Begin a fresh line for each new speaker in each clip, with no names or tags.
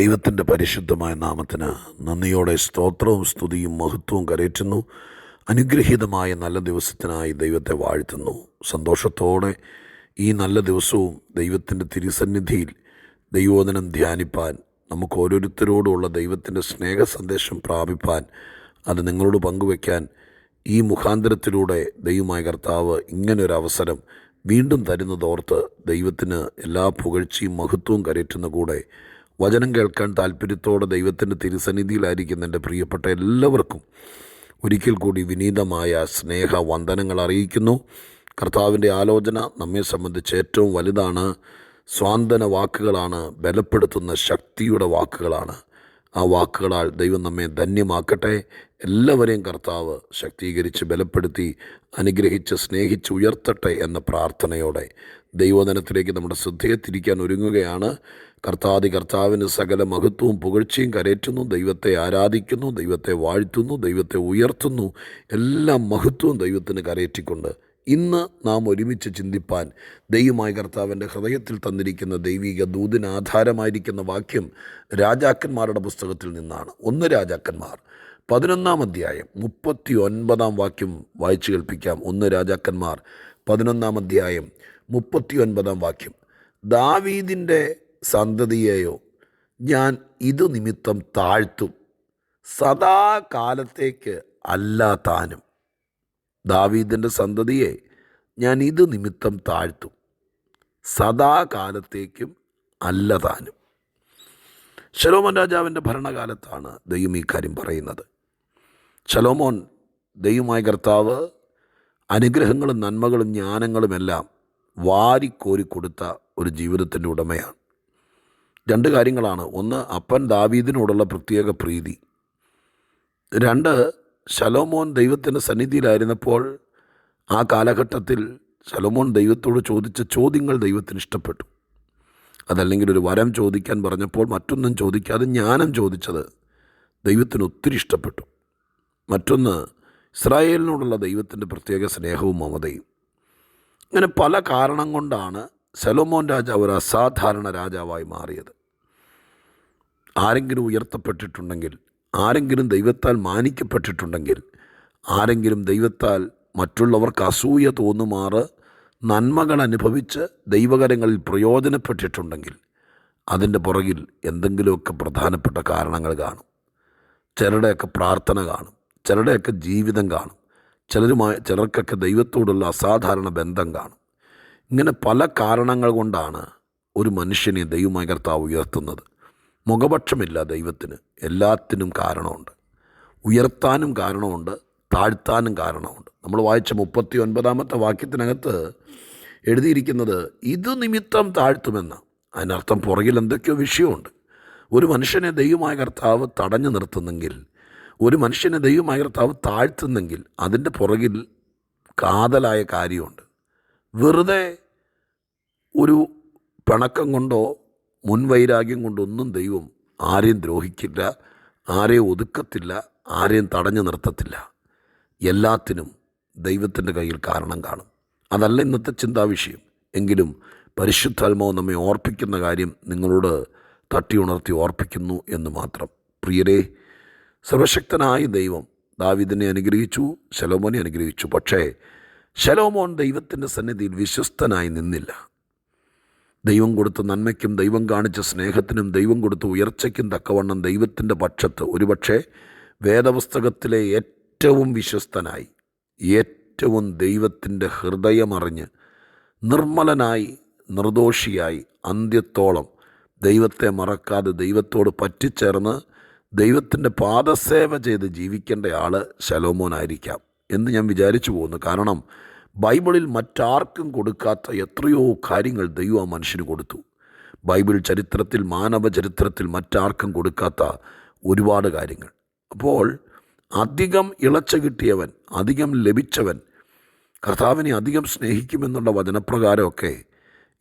ദൈവത്തിന്റെ പരിശുദ്ധമായ നാമത്തിന് നന്ദിയോടെ സ്തോത്രവും സ്തുതിയും മഹത്വവും കരയറ്റുന്നു. അനുഗ്രഹീതമായ നല്ല ദിവസത്തിനായി ദൈവത്തെ വാഴ്ത്തുന്നു. സന്തോഷത്തോടെ ഈ നല്ല ദിവസവും ദൈവത്തിന്റെ തിരുസന്നിധിയിൽ ദൈവോദനം ധ്യാനിപ്പാൻ നമുക്ക് ഓരോരുത്തരോടുമുള്ള ദൈവത്തിന്റെ സ്നേഹ സന്ദേശം പ്രാപിപ്പാൻ അത് നിങ്ങളോട് പങ്കുവയ്ക്കാൻ ഈ മുഖാന്തരത്തിലൂടെ ദൈവമായ കർത്താവ് ഇങ്ങനൊരു അവസരം വീണ്ടും തരുന്നതോർത്ത് ദൈവത്തിന് എല്ലാ പുകഴ്ചയും മഹത്വവും കരയറ്റുന്ന കൂടെ വചനം കേൾക്കാൻ താല്പര്യത്തോടെ ദൈവത്തിന്റെ തിരുസന്നിധിയിലായിരിക്കുന്ന എന്റെ പ്രിയപ്പെട്ട എല്ലാവർക്കും ഒരിക്കൽ കൂടി വിനീതമായ സ്നേഹ വന്ദനങ്ങൾ അറിയിക്കുന്നു. കർത്താവിന്റെ ആലോചന നമ്മെ സംബന്ധിച്ച് ഏറ്റവും വലുതാണ്. സ്വാന്തന വാക്കുകളാണ് ബലപ്പെടുത്തുന്ന ശക്തിയുടെ വാക്കുകളാണ്. ആ വാക്കുകളാൽ ദൈവം നമ്മെ ധന്യമാക്കട്ടെ. എല്ലാവരെയും കർത്താവ് ശക്തീകരിച്ച് ബലപ്പെടുത്തി അനുഗ്രഹിച്ച് സ്നേഹിച്ച് ഉയർത്തട്ടെ എന്ന പ്രാർത്ഥനയോടെ ദൈവോധനത്തിലേക്ക് നമ്മുടെ ശ്രദ്ധയെ തിരിക്കാൻ ഒരുങ്ങുകയാണ്. കർത്താതി കർത്താവിന് സകല മഹത്വവും പുകഴ്ചയും കരയറ്റുന്നു ദൈവത്തെ ആരാധിക്കുന്നു ദൈവത്തെ വാഴ്ത്തുന്നു ദൈവത്തെ ഉയർത്തുന്നു. എല്ലാ മഹത്വവും ദൈവത്തിന് കരയറ്റിക്കൊണ്ട് ഇന്ന് നാം ഒരുമിച്ച് ചിന്തിപ്പാൻ ദൈവമായ കർത്താവിന്റെ ഹൃദയത്തിൽ തന്നിരിക്കുന്ന ദൈവിക ദൂതിന് ആധാരമായിരിക്കുന്ന വാക്യം രാജാക്കന്മാരുടെ പുസ്തകത്തിൽ നിന്നാണ്. ഒന്ന് രാജാക്കന്മാർ. പതിനൊന്നാം അധ്യായം മുപ്പത്തി ഒൻപതാം വാക്യം വായിച്ചു കേൾപ്പിക്കാം. ഒന്ന് രാജാക്കന്മാർ പതിനൊന്നാം അധ്യായം മുപ്പത്തി ഒൻപതാം വാക്യം. ദാവീദിന്റെ സന്തതിയെയോ ഞാൻ ഇതു നിമിത്തം താഴ്ത്തും. സദാകാലത്തേക്ക് അല്ല താനും. ദാവീദിന്റെ സന്തതിയെ ഞാൻ ഇത് നിമിത്തം താഴ്ത്തും. സദാകാലത്തേക്കും അല്ല താനും. ശലോമോൻ രാജാവിന്റെ ഭരണകാലത്താണ് ദൈവം ഈ കാര്യം പറയുന്നത്. ശലോമോൻ ദൈവമായ കർത്താവ് അനുഗ്രഹങ്ങളും നന്മകളും ജ്ഞാനങ്ങളുമെല്ലാം വാരിക്കോരി കൊടുത്ത ഒരു ജീവിതത്തിന്റെ ഉടമയാണ്. രണ്ട് കാര്യങ്ങളാണ്. ഒന്ന് അപ്പൻ ദാവീദിനോടുള്ള പ്രത്യേക പ്രീതി. രണ്ട് ശലോമോൻ ദൈവത്തിന്റെ സന്നിധിയിലായിരുന്നപ്പോൾ ആ കാലഘട്ടത്തിൽ ശലോമോൻ ദൈവത്തോട് ചോദിച്ച ചോദ്യങ്ങൾ ദൈവത്തിന് ഇഷ്ടപ്പെട്ടു. അതല്ലെങ്കിൽ ഒരു വരം ചോദിക്കാൻ പറഞ്ഞപ്പോൾ മറ്റൊന്നും ചോദിക്കാതെ ജ്ഞാനം ചോദിച്ചത് ദൈവത്തിന് ഒത്തിരി ഇഷ്ടപ്പെട്ടു. മറ്റൊന്ന് ഇസ്രായേലിനോടുള്ള ദൈവത്തിന്റെ പ്രത്യേക സ്നേഹവും മമതയും. ഇങ്ങനെ പല കാരണം കൊണ്ടാണ് ശലോമോൻ രാജാവ് ഒരു അസാധാരണ രാജാവായി മാറിയത്. ആരെങ്കിലും ഉയർത്തപ്പെട്ടിട്ടുണ്ടെങ്കിൽ ആരെങ്കിലും ദൈവത്താൽ മാനിക്കപ്പെട്ടിട്ടുണ്ടെങ്കിൽ ആരെങ്കിലും ദൈവത്താൽ മറ്റുള്ളവർക്ക് അസൂയ തോന്നുമാറ് നന്മകൾ അനുഭവിച്ച് ദൈവകരങ്ങളിൽ പ്രയോജനപ്പെട്ടിട്ടുണ്ടെങ്കിൽ അതിന്റെ പുറകിൽ എന്തെങ്കിലുമൊക്കെ പ്രധാനപ്പെട്ട കാരണങ്ങൾ കാണും. ചിലരുടെയൊക്കെ പ്രാർത്ഥന കാണും ചിലരുടെയൊക്കെ ജീവിതം കാണും ചിലരുമായി ചിലർക്കൊക്കെ ദൈവത്തോടുള്ള അസാധാരണ ബന്ധം കാണും. ഇങ്ങനെ പല കാരണങ്ങൾ കൊണ്ടാണ് ഒരു മനുഷ്യനെ ദൈവമായി കർത്താവ് ഉയർത്തുന്നത്. മുഖപക്ഷമില്ല ദൈവത്തിന്. എല്ലാത്തിനും കാരണമുണ്ട്. ഉയർത്താനും കാരണമുണ്ട്. താഴ്ത്താനും കാരണമുണ്ട്. നമ്മൾ വായിച്ച മുപ്പത്തി ഒൻപതാമത്തെ വാക്യത്തിനകത്ത് എഴുതിയിരിക്കുന്നത് ഇത് നിമിത്തം താഴ്ത്തുമെന്ന്. അതിനർത്ഥം പുറകിൽ എന്തൊക്കെയോ വിഷയമുണ്ട്. ഒരു മനുഷ്യനെ ദൈവമായ കർത്താവ് തടഞ്ഞു നിർത്തുന്നെങ്കിൽ ഒരു മനുഷ്യനെ ദൈവമായ കർത്താവ് താഴ്ത്തുന്നെങ്കിൽ അതിന്റെ പുറകിൽ കാതലായ കാര്യമുണ്ട്. വെറുതെ ഒരു പിണക്കം കൊണ്ടോ മുൻവൈരാഗ്യം കൊണ്ടൊന്നും ദൈവം ആരെയും ദ്രോഹിക്കില്ല ആരെയും ഒതുക്കത്തില്ല ആരെയും തടഞ്ഞു നിർത്തത്തില്ല. എല്ലാത്തിനും ദൈവത്തിന്റെ കയ്യിൽ കാരണം കാണും. അതല്ല ഇന്നത്തെ ചിന്താവിഷയം എങ്കിലും പരിശുദ്ധാത്മാവ് നമ്മെ ഓർപ്പിക്കുന്ന കാര്യം നിങ്ങളോട് തട്ടി ഉണർത്തി ഓർപ്പിക്കുന്നു എന്ന് മാത്രം. പ്രിയരെ സർവശക്തനായ ദൈവം ദാവിദിനെ അനുഗ്രഹിച്ചു ശലോമോനെ അനുഗ്രഹിച്ചു. പക്ഷേ ശലോമോൻ ദൈവത്തിന്റെ സന്നിധിയിൽ വിശ്വസ്തനായി നിന്നില്ല. ദൈവം കൊടുത്ത നന്മയ്ക്കും ദൈവം കാണിച്ച സ്നേഹത്തിനും ദൈവം കൊടുത്ത ഉയർച്ചയ്ക്കും തക്കവണ്ണം ദൈവത്തിന്റെ പക്ഷത്ത് ഒരുപക്ഷെ വേദപുസ്തകത്തിലെ ഏറ്റവും വിശ്വസ്തനായി ഏറ്റവും ദൈവത്തിന്റെ ഹൃദയമറിഞ്ഞ് നിർമ്മലനായി നിർദോഷിയായി അന്ത്യത്തോളം ദൈവത്തെ മറക്കാതെ ദൈവത്തോട് പറ്റിച്ചേർന്ന് ദൈവത്തിന്റെ പാദസേവ ചെയ്ത് ജീവിക്കേണ്ട ആൾ ശലോമോനായിരിക്കാം. എന്ന് ഞാൻ വിചാരിച്ചു പോകുന്നു. കാരണം ബൈബിളിൽ മറ്റാർക്കും കൊടുക്കാത്ത എത്രയോ കാര്യങ്ങൾ ദൈവം മനുഷ്യന് കൊടുത്തു. ബൈബിൾ ചരിത്രത്തിൽ മാനവ ചരിത്രത്തിൽ മറ്റാർക്കും കൊടുക്കാത്ത ഒരുപാട് കാര്യങ്ങൾ. അപ്പോൾ അധികം ഇളച്ച കിട്ടിയവൻ അധികം ലഭിച്ചവൻ കർത്താവിനെ അധികം സ്നേഹിക്കുമെന്നുള്ള വചനപ്രകാരമൊക്കെ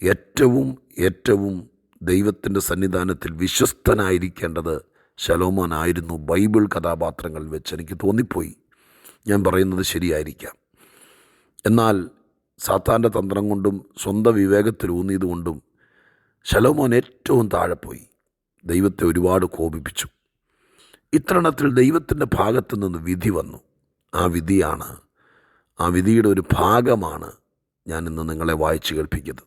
ഏറ്റവും ഏറ്റവും ദൈവത്തിന്റെ സന്നിധാനത്തിൽ വിശ്വസ്തനായിരിക്കേണ്ടത് ശലോമോനായിരുന്നു ബൈബിൾ കഥാപാത്രങ്ങളിൽ വെച്ച് എനിക്ക് തോന്നിപ്പോയി. ഞാൻ പറയുന്നത് ശരിയായിരിക്കാം. എന്നാൽ സാത്താന്റെ തന്ത്രം കൊണ്ടും സ്വന്തം വിവേകത്തിൽ ഊന്നിയതുകൊണ്ടും ശലോമോൻ ഏറ്റവും താഴെ പോയി. ദൈവത്തെ ഒരുപാട് കോപിപ്പിച്ചു. ഇത്തരണത്തിൽ ദൈവത്തിന്റെ ഭാഗത്തു നിന്ന് വിധി വന്നു. ആ വിധിയാണ് ആ വിധിയുടെ ഒരു ഭാഗമാണ് ഞാൻ ഇന്ന് നിങ്ങളെ വായിച്ചു കേൾപ്പിക്കുന്നത്.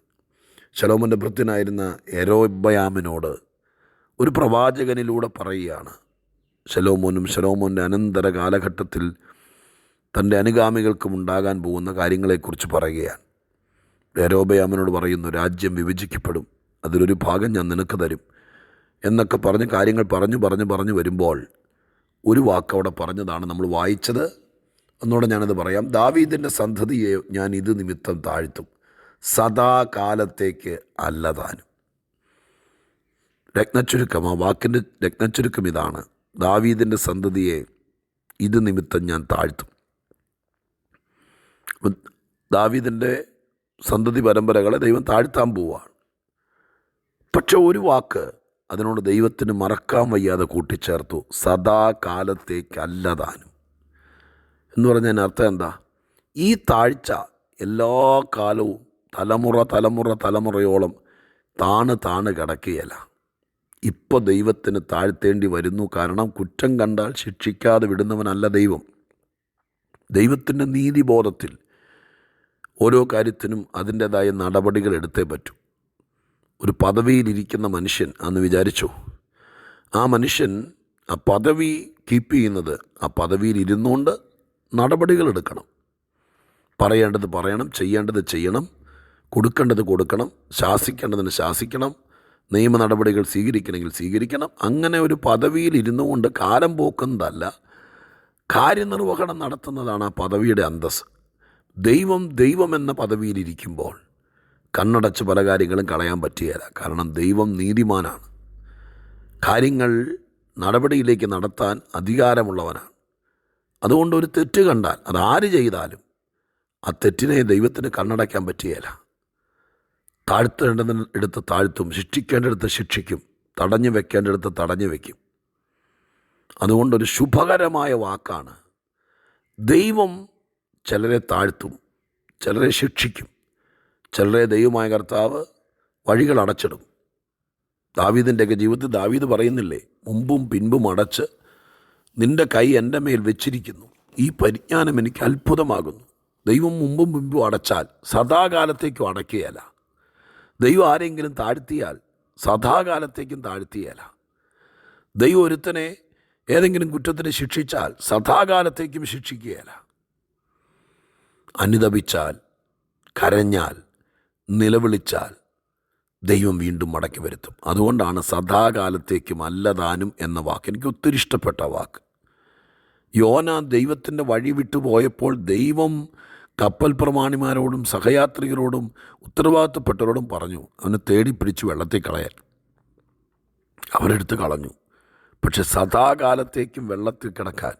ശലോമന്റെ ഭൃത്യനായിരുന്ന എരോബയാമിനോട് ഒരു പ്രവാചകനിലൂടെ പറയുകയാണ് ശലോമോനും ശലോമോന്റെ അനന്തര കാലഘട്ടത്തിൽ തന്റെ അനുഗാമികൾക്കും ഉണ്ടാകാൻ പോകുന്ന കാര്യങ്ങളെക്കുറിച്ച് പറയുകയാണ്. രോബയാമനോട് പറയുന്നു രാജ്യം വിഭജിക്കപ്പെടും അതിലൊരു ഭാഗം ഞാൻ നിനക്ക് തരും. എന്നൊക്കെ പറഞ്ഞ് കാര്യങ്ങൾ പറഞ്ഞു പറഞ്ഞു പറഞ്ഞു വരുമ്പോൾ ഒരു വാക്ക് അവിടെ പറഞ്ഞതാണ് നമ്മൾ വായിച്ചത്. ഒന്നുകൂടെ ഞാനത് പറയാം. ദാവീദിന്റെ സന്തതിയെ ഞാൻ ഇത് നിമിത്തം താഴ്ത്തും. സദാകാലത്തേക്ക് അല്ല താനും. രത്നച്ചുരുക്കം ആ വാക്കിന്റെ രത്നച്ചുരുക്കം ഇതാണ്. ദാവീദിന്റെ സന്തതിയെ ഇത് നിമിത്തം ഞാൻ താഴ്ത്തും. ദാവീദിന്റെ സന്തതി പരമ്പരകളെ ദൈവം താഴ്ത്താൻ പോവുകയാണ്. പക്ഷെ ഒരു വാക്ക് അതിനോട് ദൈവത്തിന് മറക്കാൻ വയ്യാതെ കൂട്ടിച്ചേർത്തു. സദാകാലത്തേക്കല്ലതാനും എന്ന് പറഞ്ഞതിന് അർത്ഥം എന്താ? ഈ താഴ്ച എല്ലാ കാലവും തലമുറ തലമുറ തലമുറയോളം താണ് താണ് കിടക്കുകയല്ല. ഇപ്പോൾ ദൈവത്തിന് താഴ്ത്തേണ്ടി വരുന്നു. കാരണം കുറ്റം കണ്ടാൽ ശിക്ഷിക്കാതെ വിടുന്നവനല്ല ദൈവം. ദൈവത്തിന്റെ നീതിബോധത്തിൽ ഓരോ കാര്യത്തിനും അതിന്റേതായ നടപടികൾ എടുത്തേ പറ്റൂ. ഒരു പദവിയിലിരിക്കുന്ന മനുഷ്യൻ അന്ന് വിചാരിച്ചു? ആ മനുഷ്യൻ ആ പദവി കീപ്പ് ചെയ്യുന്നത് ആ പദവിയിൽ ഇരുന്നുകൊണ്ട് നടപടികൾ എടുക്കണം. പറയേണ്ടത് പറയണം ചെയ്യേണ്ടത് ചെയ്യണം കൊടുക്കേണ്ടത് കൊടുക്കണം ശാസിക്കേണ്ടതിന് ശാസിക്കണം നിയമ നടപടികൾ സ്വീകരിക്കണമെങ്കിൽ സ്വീകരിക്കണം. അങ്ങനെ ഒരു പദവിയിൽ ഇരുന്നു കൊണ്ട് കാലം പോക്കുന്നതല്ല കാര്യനിർവഹണം നടത്തുന്നതാണ് ആ പദവിയുടെ അന്തസ് ദൈവം ദൈവമെന്ന പദവിയിലിരിക്കുമ്പോൾ കണ്ണടച്ച് പല കാര്യങ്ങളും കളയാൻ പറ്റുകയില്ല. കാരണം ദൈവം നീതിമാനാണ്. കാര്യങ്ങൾ നടപടിയിലേക്ക് നടത്താൻ അധികാരമുള്ളവനാണ്. അതുകൊണ്ട് ഒരു തെറ്റ് കണ്ടാൽ അത് ആര് ചെയ്താലും ആ തെറ്റിനെ ദൈവത്തിന് കണ്ണടയ്ക്കാൻ പറ്റുകയില്ല. താഴ്ത്തേണ്ടതിന് എടുത്ത് താഴ്ത്തും ശിക്ഷിക്കേണ്ടടുത്ത് ശിക്ഷിക്കും തടഞ്ഞു വെക്കേണ്ടടുത്ത് തടഞ്ഞു വയ്ക്കും അതുകൊണ്ടൊരു ശുഭകരമായ വാക്കാണ് ദൈവം ചിലരെ താഴ്ത്തും ചിലരെ ശിക്ഷിക്കും ചിലരെ ദൈവമായ കർത്താവ് വഴികൾ അടച്ചിടും. ദാവീദിന്റെയൊക്കെ ജീവിതത്തിൽ ദാവീദ് പറയുന്നില്ലേ മുമ്പും പിൻപും അടച്ച് നിന്റെ കൈ എന്റെ മേൽ വെച്ചിരിക്കുന്നു. ഈ പരിജ്ഞാനം എനിക്ക് അത്ഭുതമാകുന്നു. ദൈവം മുമ്പും പിൻപും അടച്ചാൽ സദാകാലത്തേക്കും അടയ്ക്കുകയല്ല ദൈവം ആരെങ്കിലും താഴ്ത്തിയാൽ സദാകാലത്തേക്കും താഴ്ത്തിയല്ല ദൈവം ഒരുത്തനെ ഏതെങ്കിലും കുറ്റത്തിന് ശിക്ഷിച്ചാൽ സദാകാലത്തേക്കും ശിക്ഷിക്കുകയല്ല. അനുദപിച്ചാൽ കരഞ്ഞാൽ നിലവിളിച്ചാൽ ദൈവം വീണ്ടും മടക്കി വരുത്തും. അതുകൊണ്ടാണ് സദാകാലത്തേക്കും അല്ലതാനും എന്ന വാക്ക് എനിക്ക് ഒത്തിരി ഇഷ്ടപ്പെട്ട വാക്ക്. യോന ദൈവത്തിന്റെ വഴി വിട്ടുപോയപ്പോൾ ദൈവം കപ്പൽ പ്രമാണിമാരോടും സഹയാത്രികരോടും ഉത്തരവാദിത്തപ്പെട്ടവരോടും പറഞ്ഞു അവനെ തേടി പിടിച്ച് വെള്ളത്തിൽ കളയാൻ അവരെടുത്ത് കളഞ്ഞു. പക്ഷെ സദാകാലത്തേക്കും വെള്ളത്തിൽ കിടക്കാൻ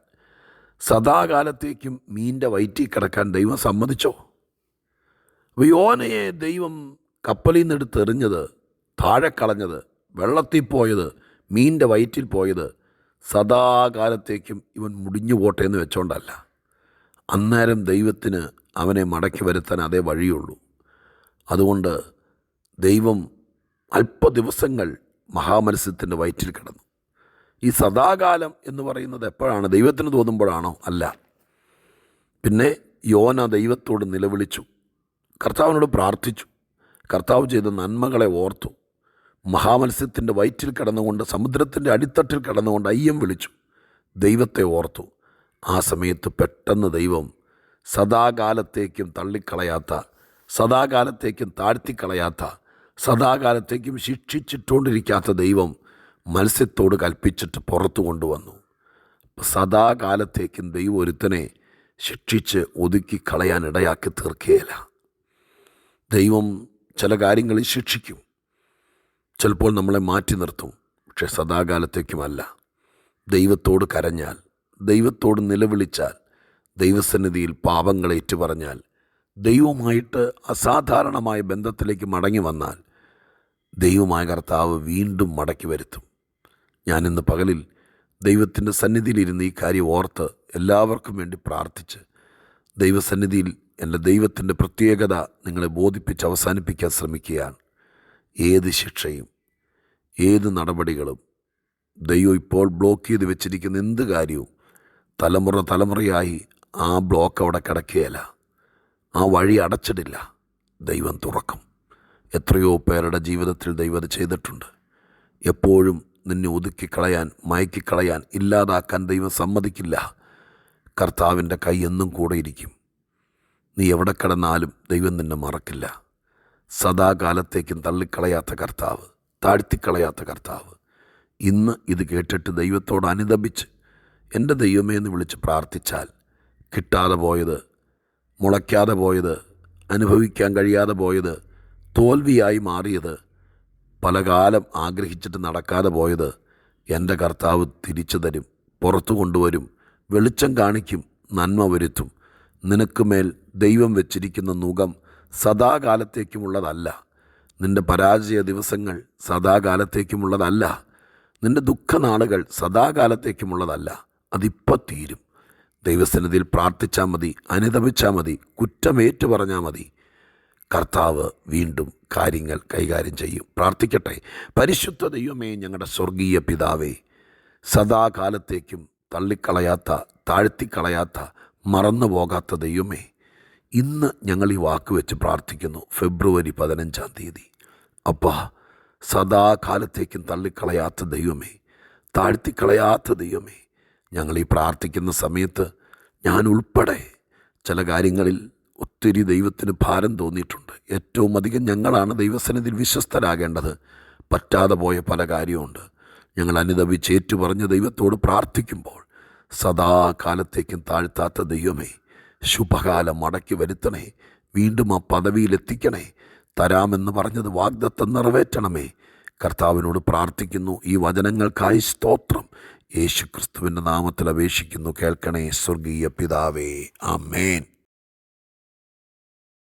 സദാകാലത്തേക്കും മീന്റെ വയറ്റിൽ കിടക്കാൻ ദൈവം സമ്മതിച്ചോ? അപ്പോൾ യോനയെ ദൈവം കപ്പലിൽ നിന്ന് എറിഞ്ഞത് താഴെ കളഞ്ഞത് വെള്ളത്തിൽ പോയത് മീന്റെ വയറ്റിൽ പോയത് സദാകാലത്തേക്കും ഇവൻ മുടിഞ്ഞു പോട്ടെ എന്ന് വെച്ചോണ്ടല്ല. അന്നേരം ദൈവത്തിന് അവനെ മടക്കി വരുത്താൻ അതേ വഴിയുള്ളൂ. അതുകൊണ്ട് ദൈവം അല്പ ദിവസങ്ങൾ മഹാമത്സ്യത്തിന്റെ വയറ്റിൽ കിടന്നു. ഈ സദാകാലം എന്ന് പറയുന്നത് എപ്പോഴാണ്? ദൈവത്തിന് തോന്നുമ്പോഴാണോ? അല്ല. പിന്നെ യോന ദൈവത്തോട് നിലവിളിച്ചു. കർത്താവിനോട് പ്രാർത്ഥിച്ചു. കർത്താവ് ചെയ്ത നന്മകളെ ഓർത്തു. മഹാമത്സ്യത്തിന്റെ വയറ്റിൽ കിടന്നുകൊണ്ട് സമുദ്രത്തിന്റെ അടിത്തട്ടിൽ കിടന്നുകൊണ്ട് അയ്യം വിളിച്ചു. ദൈവത്തെ ഓർത്തു. ആ സമയത്ത് പെട്ടെന്ന് ദൈവം സദാകാലത്തേക്കും തള്ളിക്കളയാത്ത സദാകാലത്തേക്കും താഴ്ത്തിക്കളയാത്ത സദാകാലത്തേക്കും ശിക്ഷിച്ചിട്ടുകൊണ്ടിരിക്കാത്ത ദൈവം മത്സ്യത്തോട് കൽപ്പിച്ചിട്ട് പുറത്തു കൊണ്ടുവന്നു. സദാകാലത്തേക്കും ദൈവം ഒരുത്തനെ ശിക്ഷിച്ച് ഒതുക്കി കളയാൻ ഇടയാക്കി തീർക്കുകയില്ല. ദൈവം ചില കാര്യങ്ങളിൽ ശിക്ഷിക്കും. ചിലപ്പോൾ നമ്മളെ മാറ്റി നിർത്തും. പക്ഷെ സദാകാലത്തേക്കുമല്ല. ദൈവത്തോട് കരഞ്ഞാൽ ദൈവത്തോട് നിലവിളിച്ചാൽ ദൈവസന്നിധിയിൽ പാപങ്ങൾ ഏറ്റുപറഞ്ഞാൽ ദൈവവുമായിട്ട് അസാധാരണമായ ബന്ധത്തിലേക്ക് മടങ്ങി വന്നാൽ ദൈവമായ കർത്താവ് വീണ്ടും മടക്കി വരുത്തും. ഞാനിന്ന് പകലിൽ ദൈവത്തിന്റെ സന്നിധിയിലിരുന്ന് ഈ കാര്യം ഓർത്ത് എല്ലാവർക്കും വേണ്ടി പ്രാർത്ഥിച്ച് ദൈവസന്നിധിയിൽ എന്റെ ദൈവത്തിന്റെ പ്രത്യേകത നിങ്ങളെ ബോധിപ്പിച്ച് അവസാനിപ്പിക്കാൻ ശ്രമിക്കുകയാണ്. ഏത് ശിക്ഷയും ഏത് നടപടികളും ദൈവം ഇപ്പോൾ ബ്ലോക്ക് ചെയ്ത് വെച്ചിരിക്കുന്ന എന്ത് കാര്യവും തലമുറ തലമുറയായി ആ ബ്ലോക്ക് അവിടെ കിടക്കുകയല്ല. ആ വഴി അടച്ചിടില്ല. ദൈവം തുറക്കും. എത്രയോ പേരുടെ ജീവിതത്തിൽ ദൈവം അത് ചെയ്തിട്ടുണ്ട്. എപ്പോഴും നിന്നെ ഒതുക്കിക്കളയാൻ മയക്കിക്കളയാൻ ഇല്ലാതാക്കാൻ ദൈവം സമ്മതിക്കില്ല. കർത്താവിന്റെ കൈ എന്നും കൂടെ ഇരിക്കും. നീ എവിടെ കിടന്നാലും ദൈവം നിന്നെ മറക്കില്ല. സദാകാലത്തേക്കും തള്ളിക്കളയാത്ത കർത്താവ് താഴ്ത്തിക്കളയാത്ത കർത്താവ്. ഇന്ന് ഇത് കേട്ടിട്ട് ദൈവത്തോട് അനുദപിച്ച് എന്റെ ദൈവമേ എന്ന് വിളിച്ച് പ്രാർത്ഥിച്ചാൽ കിട്ടാതെ പോയത് മുളയ്ക്കാതെ പോയത് അനുഭവിക്കാൻ കഴിയാതെ പോയത് തോൽവിയായി മാറിയത് പല കാലം ആഗ്രഹിച്ചിട്ട് നടക്കാതെ പോയത് എന്റെ കർത്താവ് തിരിച്ചു തരും പുറത്തു കൊണ്ടുവരും വെളിച്ചം കാണിക്കും നന്മ വരുത്തും. നിനക്കുമേൽ ദൈവം വെച്ചിരിക്കുന്ന നുഖം സദാകാലത്തേക്കുമുള്ളതല്ല. നിന്റെ പരാജയ ദിവസങ്ങൾ സദാകാലത്തേക്കുമുള്ളതല്ല. നിന്റെ ദുഃഖനാളുകൾ സദാകാലത്തേക്കുമുള്ളതല്ല. അതിപ്പോൾ തീരും. ദൈവസന്നിധിയിൽ പ്രാർത്ഥിച്ചാൽ മതി അനുദപിച്ചാൽ മതി കുറ്റമേറ്റു പറഞ്ഞാൽ മതി. കർത്താവ് വീണ്ടും കാര്യങ്ങൾ കൈകാര്യം ചെയ്യും. പ്രാർത്ഥിക്കട്ടെ. പരിശുദ്ധ ദൈവമേ ഞങ്ങളുടെ സ്വർഗീയ പിതാവേ സദാകാലത്തേക്കും തള്ളിക്കളയാത്ത താഴ്ത്തിക്കളയാത്ത മറന്നു പോകാത്ത ദൈവമേ ഇന്ന് ഞങ്ങൾ ഈ വാക്ക് വെച്ച് പ്രാർത്ഥിക്കുന്നു. ഫെബ്രുവരി പതിനഞ്ചാം തീയതി. അപ്പാ സദാകാലത്തേക്കും തള്ളിക്കളയാത്ത ദൈവമേ താഴ്ത്തിക്കളയാത്ത ദൈവമേ ഞങ്ങൾ ഈ പ്രാർത്ഥിക്കുന്ന സമയത്ത് ഞാൻ ഉൾപ്പെടെ ചില കാര്യങ്ങളിൽ ഒത്തിരി ദൈവത്തിന് ഭാരം തോന്നിയിട്ടുണ്ട്. ഏറ്റവും അധികം ഞങ്ങളാണ് ദൈവസന്നിധിയിൽ വിശ്വസ്തരാകേണ്ടത്. പറ്റാതെ പോയ പല കാര്യമുണ്ട് ഞങ്ങൾ അനുദപിച്ച് ഏറ്റുപറഞ്ഞ് ദൈവത്തോട് പ്രാർത്ഥിക്കുമ്പോൾ സദാകാലത്തേക്കും താഴ്ത്താത്ത ദൈവമേ ശുഭകാലം മടക്കി വരുത്തണേ വീണ്ടും ആ പദവിയിലെത്തിക്കണേ തരാമെന്ന് പറഞ്ഞത് വാഗ്ദത്തം നിറവേറ്റണമേ. കർത്താവിനോട് പ്രാർത്ഥിക്കുന്നു. ഈ വചനങ്ങൾക്കായി സ്തോത്രം. യേശു ക്രിസ്തുവിന്റെ നാമത്തിൽ അപേക്ഷിക്കുന്നു. കേൾക്കണേ സ്വർഗീയ പിതാവേ. ആമേൻ.